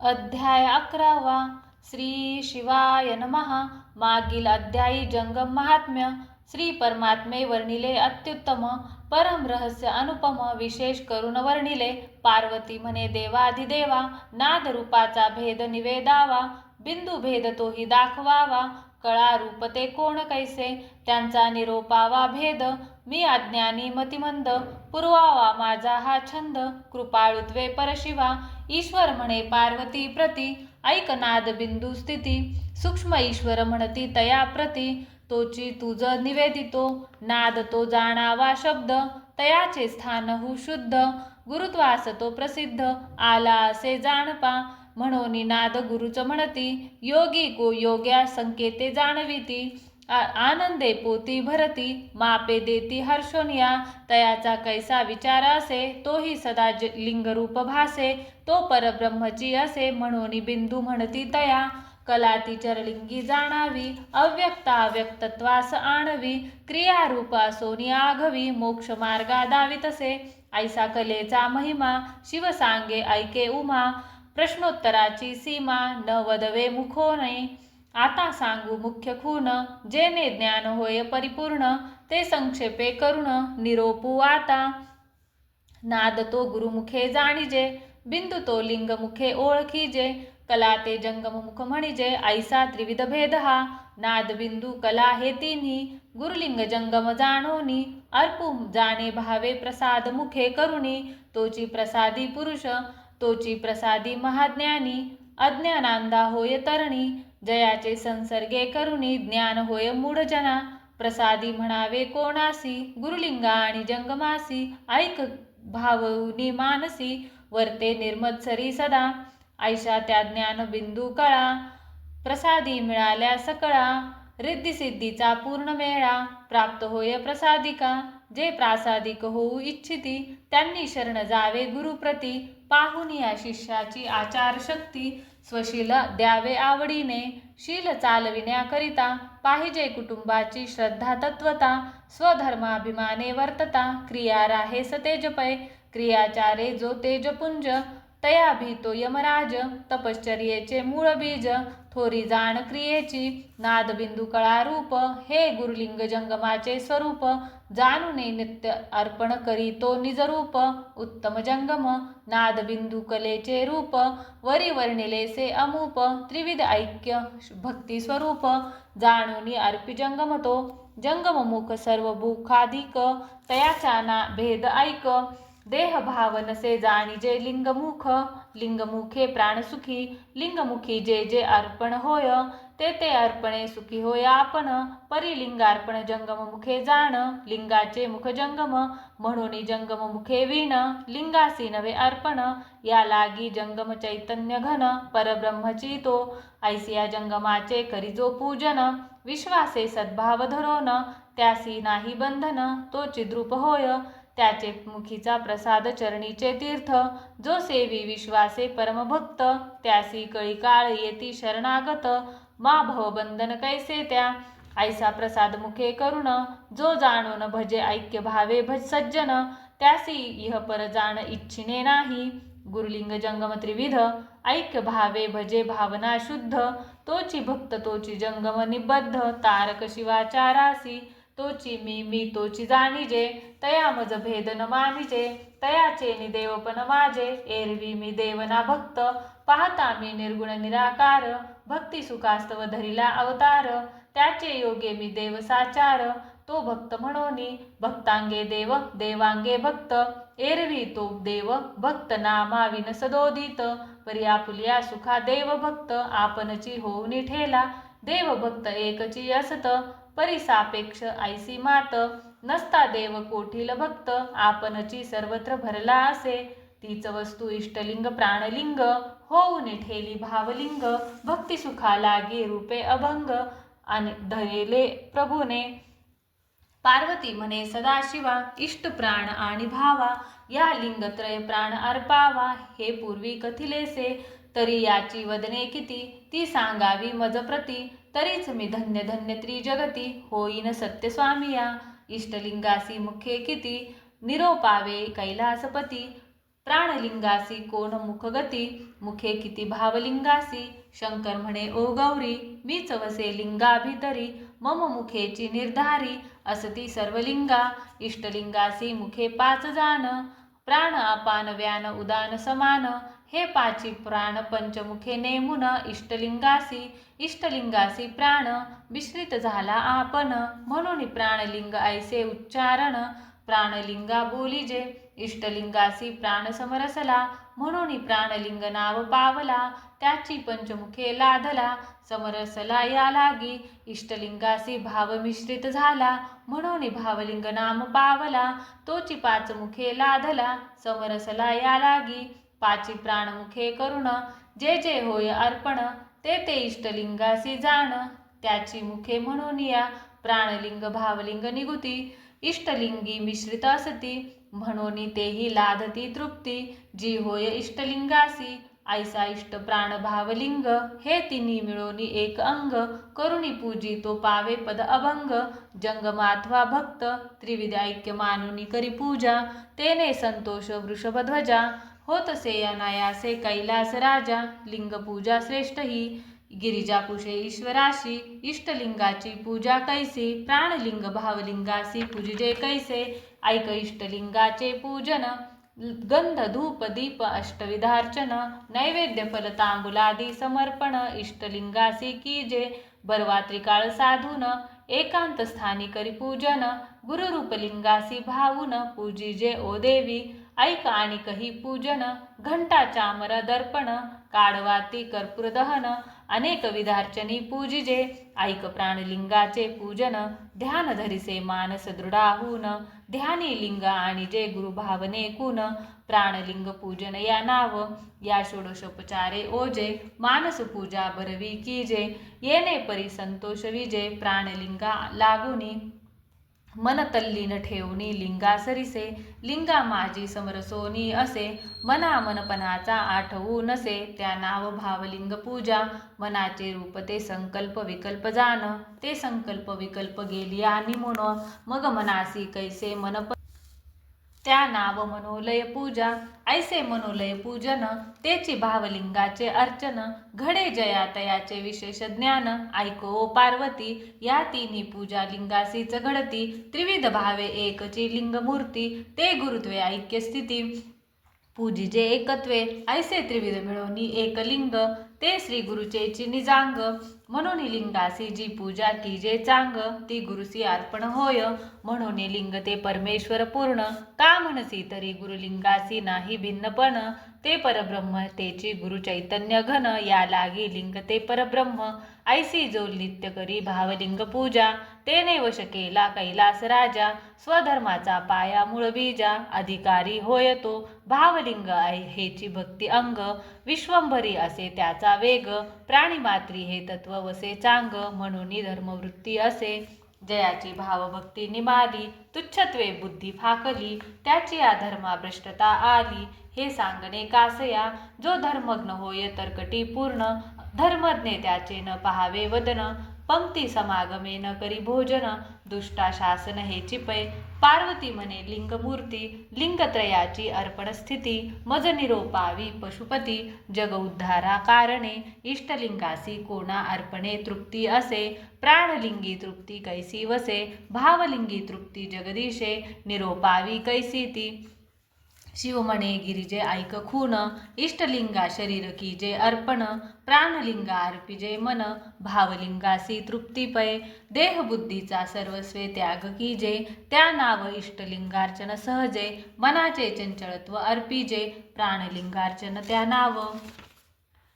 अध्याय अकरावा. श्री शिवाय नमः. मागील अध्यायी जंगम महात्म्य. श्री परमात्मे वर्णिले अत्युत्तम. परम रहस्य अनुपम विशेष करून वर्णिले. पार्वती म्हणे देवाधिदेवा नाद रूपाचा भेद निवेदावा. बिंदू भेद तोही दाखवावा. कळा रूपते कोण कैसे? त्यांचा निरोपावा भेद मी अज्ञानी मतिमंद पुरवावा माझा हा छंद कृपाळुत्वे परशिवा ईश्वर म्हणे पार्वती प्रती ऐक नाद बिंदू स्थिती सूक्ष्म ईश्वर म्हणती तया प्रती तोची तुझ निवेदितो नाद तो जाणावा शब्द तयाचे स्थान हु शुद्ध गुरुत्वास तो प्रसिद्ध आला असे जाणपा म्हणून नाद गुरुच म्हणती योगी को योग्या संकेते जाणविती आनंदे पोती भरती मापे देती हर्षोनिया तयाचा कैसा विचार असे तोही सदा लिंगरूप भासे तो परब्रह्मची असे म्हणून बिंदू म्हणती तया कला ती चरलिंगी जाणावी अव्यक्ता अव्यक्तत्वास आणवी क्रियारूप सोनी आघवी मोक्ष मार्गा दावितसे ऐसा कलेचा महिमा शिव सांगे ऐके उमा प्रश्नोत्तराची सीमा न वदवे मुखोने आता सांगू मुख्य खून. जेने ज्ञान होय परिपूर्ण ते संक्षेपे करुण निरोपू आता. नाद तो गुरुमुखे जाणीजे बिंदू तो लिंग मुखे ओळखीजे. कला ते जंगम मुख म्हणिजे ऐसा त्रिविध भेद हा. नाद बिंदू कला हे तिन्ही गुरुलिंग जंगम जाणोनी. अर्पू जाणे भावे प्रसाद मुखे करुणी. तोची प्रसादी पुरुष तोची प्रसादी महाज्ञानी अज्ञानांदा होय तरणी जयाचे संसर्गे करुणी ज्ञान होय मूढजना प्रसादी म्हणावे कोणासी गुरुलिंगा आणि जंगमासी ऐक भावनी मानसी वर्ते निर्मत्सरी सदा ऐशा त्या ज्ञान बिंदू कळा प्रसादी मिळाल्या सकळा रिद्धिसिद्धीचा पूर्ण मेळा प्राप्त होय प्रसादिका जे प्रासादिक होऊ इच्छिती त्यांनी शरण जावे गुरुप्रती. पाहून या शिष्याची आचार शक्ती स्वशील द्यावे आवडीने. शील चालविण्याकरिता पाहिजे कुटुंबाची श्रद्धा तत्वता. स्वधर्माभिमाने वर्तता. क्रिया राहे सतेजपय क्रियाचारे जो तेजपुंज तया भीतो यमराज. तपश्चर्येचे मूळ बीज. थोरी जाण क्रियेची नादबिंदू कळारूप हे गुरुलिंग जंगमाचे स्वरूप जाणूने नित्य अर्पण करी तो निजरूप उत्तम जंगम नादबिंदू कलेचे रूप वरी वर्णिलेसे अमूप त्रिविध ऐक्य भक्ती स्वरूप जाणूनी अर्पी जंगम तो जंगम मुख सर्व भूखाधिक तयाचा ना भेद ऐक देह भाव नसे जाणीजे लिंगमुख लिंगमुखे प्राणसुखी लिंगमुखी जे जे अर्पण होय ते ते अर्पणे सुखी होय आपण परिलिंगार्पण जंगम मुखे जाण लिंगाचे मुख जंगम म्हणून जंगम मुखे विण लिंगासी नवे अर्पण या लागी जंगम चैतन्य घन परब्रह्मची तो ऐसिया जंगमाचे करिजो पूजन विश्वासे सद्भाव धरोन त्यासी नाही बंधन तो चिद्रूप होय त्याचे मुखीचा प्रसाद चरणीचे तीर्थ जो सेवी विश्वासे परमभक्त त्यासी कळी काळ येती शरणागत मा भवबंधन कैसे त्या? ऐसा प्रसाद मुखे करुण जो जाणून भजे ऐक्य भावे भज सज्जन त्यासी इह पर जाण इच्छिने नाही. गुरुलिंग जंगम त्रिविध ऐक्य भावे भजे भावना शुद्ध तोची भक्त तोची जंगम निबद्ध तारक शिवाचारासी तोची मी मी तोची जाणीजे. तया मज भेद न मानिजे तयाचे निदेवपण माझे एरवी मी देवना भक्त. पाहता मी निर्गुण निराकार. भक्ती सुखास्तव धरिला अवतार. त्याचे योगे मी देव साचार. तो भक्त म्हणोनी भक्तांगे देव देवांगे भक्त. एरवी तो देव भक्त नामाविन सदोदित. पर्यापुल्या सुखा देव भक्त. आपणची होऊनी ठेला. देव भक्त एकची असत. परिसापेक्ष ऐसी मात नसता देव कोठील भक्त आपणची सर्वत्र भरला असे. तीच वस्तू इष्टलिंग प्राणलिंग होऊन ठेली भावलिंग भक्ती सुखा लागे रूपे अभंग आणि धरेले प्रभूने. पार्वती म्हणे सदाशिवा इष्ट प्राण आणि भावा या लिंगत्रय प्राण अर्पावा हे पूर्वी कथिलेसे. तरी याची वदने किती? ती सांगावी मज प्रती तरीच मी धन्य धन्य त्रिजगती होईन सत्य स्वामिया इष्टलिंगासी मुखे किती? निरोपावे कैलासपती. प्राणलिंगासी कोण मुखगती? मुखे किती भावलिंगासी? शंकर म्हणे ओ गौरी मी चवसे लिंगाभितरी. मम मुखेची निर्धारी असती सर्वलिंगा. इष्टलिंगासी मुखे पाच जाण. प्राण अपान व्यान उदान समान. हे पाची प्राण पंचमुखे नेमुन इष्टलिंगासी इष्टलिंगासी प्राण. विश्रित झाला आपण म्हणून प्राणलिंग ऐसे उच्चारण. प्राणलिंगा बोलीजे इष्टलिंगासी प्राण समरसला म्हणून प्राणलिंग नाव पावला त्याची पंचमुखे लाधला समरसला या लागी इष्टलिंगासी भाव मिश्रित झाला म्हणून भावलिंग नाम पावला तोची पाच मुखे लाधला समरसला या लागी पाची प्राणमुखे करुण जे जे होय अर्पण ते ते इष्टलिंगासी जाण त्याची मुखे म्हणून या प्राणलिंग भावलिंग निगुती इष्टलिंगी मिश्रित असती. म्हणून तेही लाधती तृप्ती. जी होय इष्टलिंगासी ऐसा इष्ट प्राण भावलिंग. हे तिन्ही मिळून एक अंग. करुणी पूजी तो पावे पद अभंग. जंगमाथवा भक्त त्रिविध ऐक्य मानुनी करी पूजा. तेने संतोष वृषभध्वजा होतसे अनायासे कैलास राजा. लिंग पूजा श्रेष्ठ ही. गिरिजापुषे ईश्वराशी इष्टलिंगाची पूजा कैसी प्राणलिंग भावलिंगासी पूजिजे कैसे ऐक इष्टलिंगाचे पूजन गंध धूप दीप अष्टविधार्चन नैवेद्य फल तांबुलादी समर्पण इष्टलिंगासी कीजे बरवा त्रिकाळ साधून एकांत स्थानी करी पूजन गुरुरूपलिंगासी भावून पूजिजे ओ देवी ऐक आणि कही पूजन घंटा चामर दर्पण काढवाती कर्पूर दहन अनेक विधार्चनी पूजिजे ऐक प्राणलिंगाचे पूजन ध्यान धरिसे मानस दृढाहून ध्यानी लिंग आणि जे गुरुभावने कुन प्राणलिंग पूजन या नाव या षोडशोपचारे ओजे मानस पूजा बरवी कीजे येणे परी संतोष विजे प्राणलिंगा लागुनी. मन तल्लीन ठेवणी लिंगा सरिसे लिंगा माझी समरसोनी असे मना मनपणाचा आठवू नसे त्या नाव भावलिंग पूजा मनाचे रूप ते संकल्प विकल्प जाण ते संकल्प विकल्प गेली आणि म्हणून मग मनासी कैसे मनप त्या नाव मनोलय पूजा. ऐसे मनोलय पूजन तेची भावलिंगाचे अर्चन घडे जया तयाचे विशेष ज्ञान. ऐको पार्वती या तिन्ही पूजा लिंगासीच घडती. त्रिविध भावे एकची लिंगमूर्ती ते गुरुत्वे ऐक्य स्थिती. पूजिजे एकत्वे ऐसे त्रिविध मिळवणी एकलिंग ते श्री गुरुचेची निजांग. म्हणून लिंगासी जी पूजा की जे चांग ती गुरुसी अर्पण होय. म्हणून लिंग ते परमेश्वर पूर्ण. का म्हणसी तरी गुरुलिंगासी नाही भिन्नपण? ते परब्रह्म तेची गुरु चैतन्य घन या लागी लिंग ते परब्रह्म. ऐसी जो नित्य करी भावलिंग पूजा. तेने वश केला कैलास राजा स्वधर्माचा पाया मूळ बीजा अधिकारी होय तो भावलिंग आहे हेची भक्ती अंग विश्वंभरी असे त्याचा वेग प्राणीमात्री हे तत्व वसे चांग म्हणून धर्मवृत्ती असे. जयाची भावभक्ती निमाली तुच्छत्वे बुद्धी फाकली त्याची या भ्रष्टता आली. हे सांगणे कासया जो धर्मग्न होय तरकटी पूर्ण धर्मज्ञे त्याचे न पहावे वदन पंक्ती समागमे न करी भोजन दुष्टा शासन हे चिपय पार्वती मने लिंगमूर्ती लिंगत्रयाची अर्पण स्थिती मज निरोपावी पशुपती जग उद्धारा कारणे इष्टलिंगासी कोणा अर्पणे तृप्ती असे प्राणलिंगी तृप्ती कैसी वसे भावलिंगी तृप्ती जगदीशे निरोपावी कैसी ती. शिवमणे गिरिजे ऐक खून इष्टलिंगा शरीर की जे अर्पण प्राणलिंगा अर्पिजे मन भावलिंगासी तृप्तीपय देहबुद्धीचा सर्वस्वे त्याग कीजे त्या नाव इष्टलिंगार्चन सहजे मनाचे चंचळत्व अर्पिजे प्राणलिंगार्चन त्या नाव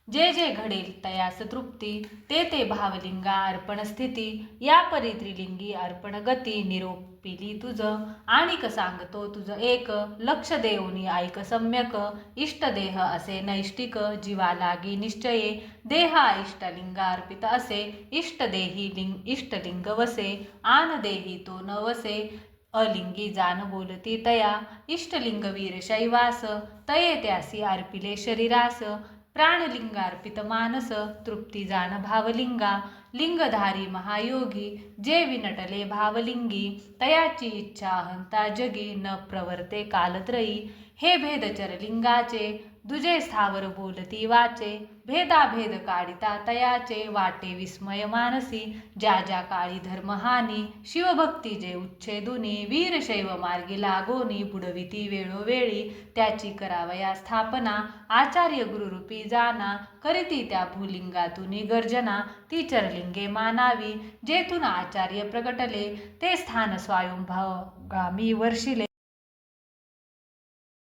जे जे घडेल तयास तृप्ती ते ते भावलिंगा अर्पण स्थिती या परी त्रिलिंगी अर्पण गती निरोपिली तुझ. आणिक सांगतो तुझ एक लक्ष देऊनी ऐक सम्यक. इष्टदेह असे नैष्टिक जीवा लागी निश्चये. देहा इष्टलिंगा अर्पित असे इष्टदेही लिंग इष्टलिंग वसे. आन देही तो न वसे. अलिंगी जान बोलती तया. इष्टलिंग वीर शैवास. तये त्यासी अर्पिले शरीरास. प्राणलिंगार्पित मानस तृप्ती जाण भावलिंगा लिंगधारी महायोगी जे विनटले भावलिंगी तयाची इच्छा अहंता जगी न प्रवर्ते कालत्रयी हे भेदचर लिंगाचे दुजे स्थावर बोलती वाचे भेदाभेद काढिता तयाचे वाटे विस्मय मानसी ज्या ज्या काळी धर्महानी शिवभक्ती जे उच्छेदुनी वीरशैव मार्गी लागोनी बुडविती वेळोवेळी त्याची करावया स्थापना आचार्य गुरुरूपी जाना करीती त्या भूलिंगातून गर्जना ती चरलिंगे मानावी जेथून आचार्य प्रगटले ते स्थान स्वायुंभागामी वर्षिले.